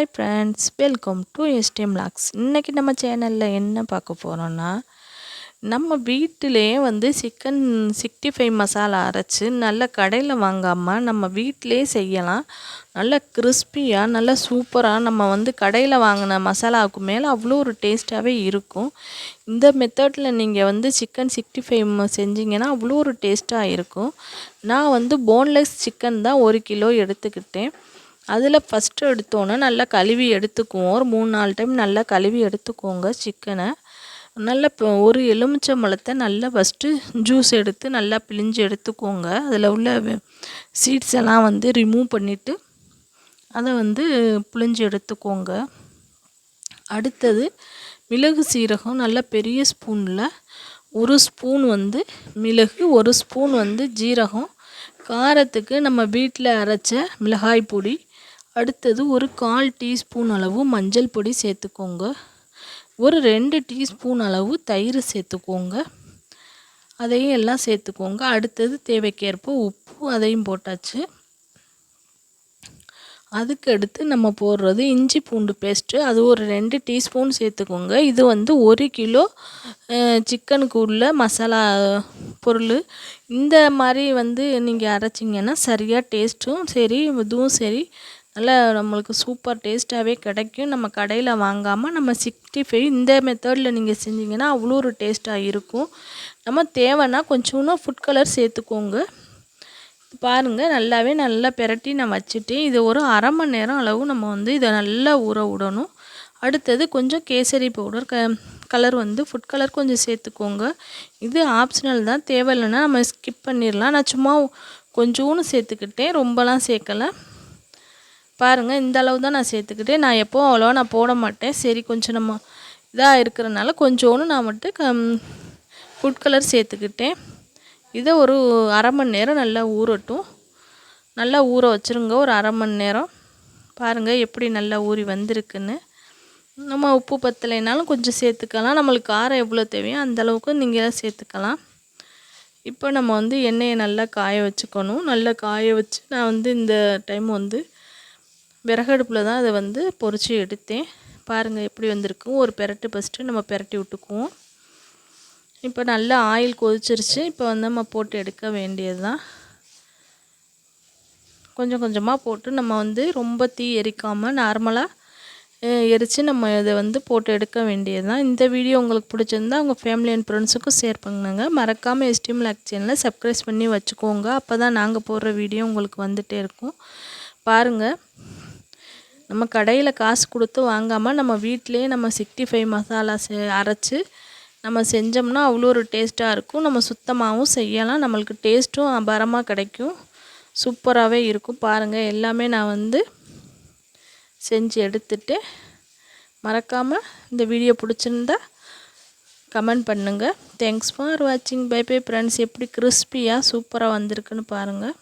Hi friends welcome to STM logs இன்றைக்கி நம்ம சேனலில் என்ன பார்க்க போகிறோன்னா நம்ம வீட்டிலே வந்து சிக்கன் சிக்ஸ்டி ஃபைவ் மசாலா அரைச்சி நல்ல கடையில் வாங்காமல் நம்ம வீட்டிலே செய்யலாம். நல்ல கிறிஸ்பியாக நல்ல சூப்பராக நம்ம வந்து கடையில் வாங்கின மசாலாவுக்கு மேலே அவ்வளோ ஒரு டேஸ்ட்டாகவே இருக்கும். இந்த மெத்தடில் நீங்கள் வந்து சிக்கன் சிக்ஸ்டி ஃபைவ் செஞ்சிங்கன்னா அவ்வளோ ஒரு டேஸ்ட்டாக இருக்கும். நான் வந்து போன்லெஸ் சிக்கன் தான் ஒரு கிலோ எடுத்துக்கிட்டேன். அதில் ஃபஸ்ட்டு எடுத்தோன்னே நல்லா கழுவி எடுத்துக்குவோம். ஒரு மூணு நாலு டைம் நல்லா கழுவி எடுத்துக்கோங்க சிக்கனை நல்லா இப்போ ஒரு எலுமிச்சம்பழத்தை நல்லா ஃபஸ்ட்டு ஜூஸ் எடுத்து நல்லா பிழிஞ்சு எடுத்துக்கோங்க. அதில் உள்ள சீட்ஸ் எல்லாம் வந்து ரிமூவ் பண்ணிவிட்டு அதை வந்து புழிஞ்சு எடுத்துக்கோங்க. அடுத்தது மிளகு சீரகம் நல்ல பெரிய ஸ்பூனில் ஒரு ஸ்பூன் வந்து மிளகு ஒரு ஸ்பூன் வந்து ஜீரகம். காரத்துக்கு நம்ம வீட்டில் அரைச்ச மிளகாய் பொடி அடுத்தது ஒரு கால் டீஸ்பூன் அளவு மஞ்சள் பொடி சேர்த்துக்கோங்க. ஒரு ரெண்டு டீஸ்பூன் அளவு தயிர் சேர்த்துக்கோங்க. அதையும் எல்லாம் சேர்த்துக்கோங்க. அடுத்தது தேவைக்கேற்ப உப்பு அதையும் போட்டாச்சு. அதுக்கு அடுத்து நம்ம போடுறது இஞ்சி பூண்டு பேஸ்ட்டு. அது ஒரு ரெண்டு டீஸ்பூன் சேர்த்துக்கோங்க. இது வந்து ஒரு கிலோ சிக்கனுக்கு உள்ள மசாலா பொருள். இந்த மாதிரி வந்து நீங்கள் அரைச்சிங்கன்னா சரியாக டேஸ்ட்டும் சரி இதுவும் சரி. நல்லா நம்மளுக்கு சூப்பர் டேஸ்ட்டாகவே கிடைக்கும். நம்ம கடையில் வாங்காமல் நம்ம சிக்ஸ்டி ஃபைவ் இந்த மெத்தடில் நீங்கள் செஞ்சிங்கன்னா அவ்வளோ ஒரு டேஸ்ட்டாக இருக்கும். நம்ம தேவைன்னா கொஞ்சோன்னு ஃபுட் கலர் சேர்த்துக்கோங்க. பாருங்கள் நல்லாவே நல்லா பெரட்டி நான் வச்சுட்டேன். இது ஒரு அரை மணி நேரம் அளவு நம்ம வந்து இதை நல்லா ஊற விடணும். அடுத்தது கொஞ்சம் கேசரி பவுடர் க கலர் வந்து ஃபுட் கலர் கொஞ்சம் சேர்த்துக்கோங்க. இது ஆப்ஷனல் தான். தேவையில்லைன்னா நம்ம ஸ்கிப் பண்ணிடலாம். நான் சும்மா கொஞ்சோன்னு சேர்த்துக்கிட்டேன். ரொம்பலாம் சேர்க்கலை. பாருங்கள் இந்த அளவு தான் நான் சேர்த்துக்கிட்டேன். நான் எப்போவும் அவ்வளோவா நான் போட மாட்டேன். சரி கொஞ்சம் நம்ம இதாக இருக்கிறனால கொஞ்சோன்னு நான் மட்டும் கம் ஃபுட் கலர் சேர்த்துக்கிட்டேன். இதை ஒரு அரை மணி நேரம் நல்லா ஊறட்டும். நல்லா ஊற வச்சுருங்க ஒரு அரை மணி நேரம். பாருங்கள் எப்படி நல்லா ஊறி வந்திருக்குன்னு. நம்ம உப்பு பத்தலைனாலும் கொஞ்சம் சேர்த்துக்கலாம். நம்மளுக்கு காரம் எவ்வளோ தேவையோ அந்தளவுக்கு நீங்கள் சேர்த்துக்கலாம். இப்போ நம்ம வந்து எண்ணெயை நல்லா காய வச்சுக்கணும். நல்லா காய வச்சு நான் வந்து இந்த டைம் வந்து விறகடுப்பில் தான் அதை வந்து பொறிச்சு எடுத்தேன். பாருங்கள் எப்படி வந்திருக்கும். ஒரு பெரட்டு ஃபஸ்ட்டு நம்ம பெரட்டி விட்டுக்குவோம். இப்போ நல்லா ஆயில் கொதிச்சிருச்சு. இப்போ வந்து நம்ம போட்டு எடுக்க வேண்டியது தான் கொஞ்சம் கொஞ்சமாக போட்டு நம்ம வந்து ரொம்ப தீ எரிக்காமல் நார்மலாக எரித்து நம்ம இதை வந்து போட்டு எடுக்க வேண்டியது தான் இந்த வீடியோ உங்களுக்கு பிடிச்சிருந்தா உங்கள் ஃபேமிலி அண்ட் ஃப்ரெண்ட்ஸுக்கும் ஷேர் பண்ணுங்க. மறக்காமல் எஸ்டிஎம் லேக் சேனலில் சப்ஸ்கிரைப் பண்ணி வச்சுக்கோங்க. அப்போ தான் நாங்கள் போடுற வீடியோ உங்களுக்கு வந்துகிட்டே இருக்கும். பாருங்கள் நம்ம கடையில் காசு கொடுத்து வாங்காமல் நம்ம வீட்டிலே நம்ம சிக்ஸ்டி ஃபைவ் மசாலா செ அரைச்சி நம்ம செஞ்சோம்னா அவ்வளோ ஒரு டேஸ்ட்டாக இருக்கும். நம்ம சுத்தமாகவும் செய்யலாம். நம்மளுக்கு டேஸ்ட்டும் அபாரமாக கிடைக்கும். சூப்பராகவே இருக்கும். பாருங்கள் எல்லாமே நான் வந்து செஞ்சு எடுத்துட்டு மறக்காமல் இந்த வீடியோ பிடிச்சிருந்தா கமெண்ட் பண்ணுங்கள் தேங்க்ஸ் ஃபார் வாட்சிங் பை பை ஃப்ரெண்ட்ஸ் எப்படி கிறிஸ்பியாக சூப்பராக வந்திருக்குன்னு பாருங்கள்